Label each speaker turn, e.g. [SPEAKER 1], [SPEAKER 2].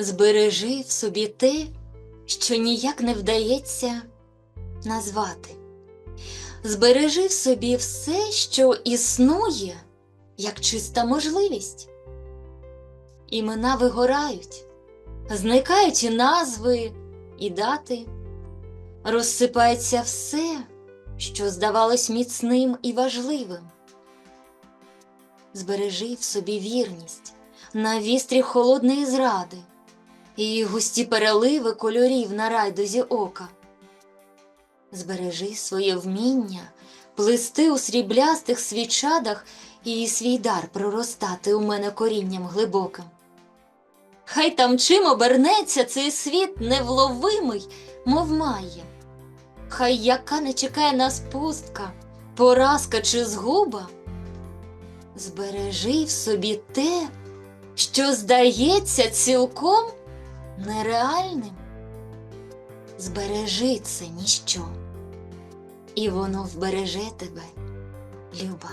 [SPEAKER 1] Збережи в собі те, що ніяк не вдається назвати. Збережи в собі все, що існує, як чиста можливість. Імена вигорають, зникають і назви, і дати, розсипається все, що здавалось міцним і важливим. Збережи в собі вірність на вістрі холодної зради і густі переливи кольорів на райдузі ока. Збережи своє вміння плисти у сріблястих свічадах і свій дар проростати у мене корінням глибоким. Хай там чим обернеться цей світ невловимий, мов має. Хай яка не чекає нас пустка, поразка чи згуба. Збережи в собі те, що здається цілком нереальним. Збережи це ніщо, і воно вбереже тебе, Люба.